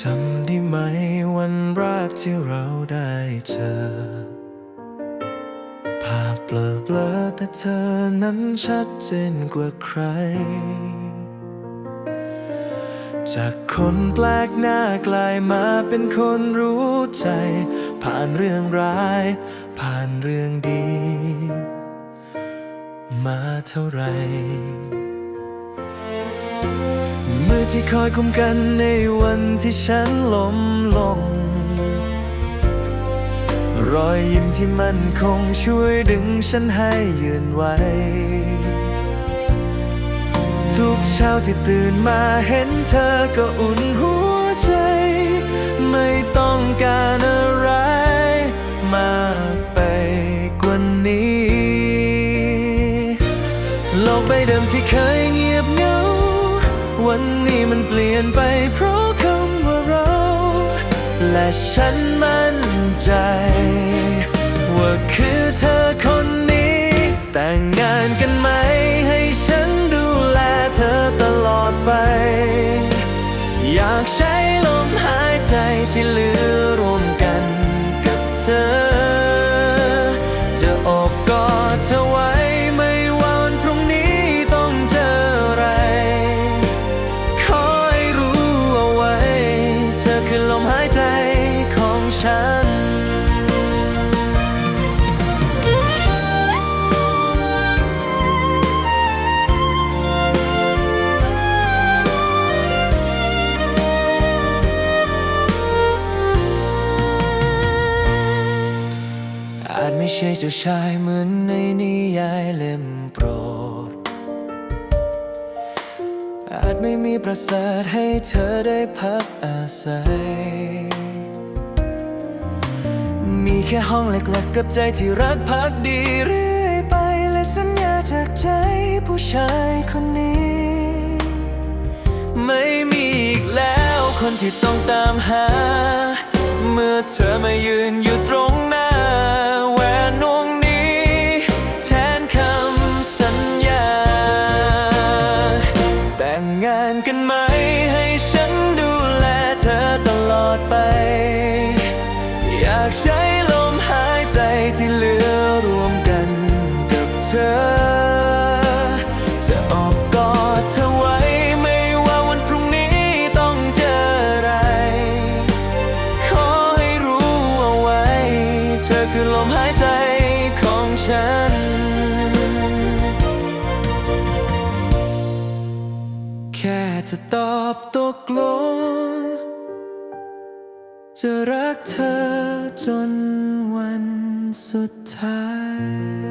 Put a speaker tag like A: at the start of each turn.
A: จำได้ไหมวันแรกที่เราได้เจอ ภาพเบลอเบลอๆแต่เธอนั้นชัดเจนกว่าใคร จากคนแปลกหน้ากลายมาเป็นคนรู้ใจ ผ่านเรื่องร้าย ผ่านเรื่องดี มาเท่าไหรมือ ที่คอยคุ้มกันในวันที่ฉันล้มลง รอยยิ้มที่มันคงช่วยดึงฉันให้ยืนไหวทุกเช้าที่ตื่นมาเห็นเธอก็อุ่น วันนี้มันเปลี่ยนไปเพราะคำว่าเรา และฉันมั่นใจ ว่าคือเธอคนนี้ แต่งงานกันไหม ให้ฉันดูแลเธอตลอดไป อยากใช้ อาจไม่ใช่เจ้าชายเหมือนในนิยายเล่มโปรด อาจไม่มีปราสาทให้เธอได้พักอาศัย มีแค่ห้องเล็กๆกับใจที่รักพักดีเรื่อยไป และสัญญาจากใจผู้ชายคนนี้ ไม่มีอีกแล้วคนที่ต้องตามหา เมื่อเธอมายืนอยู่ อคือลมหายใจของฉัน แค่จะตอบตกลง จะรักเธอจนวันสุดท้าย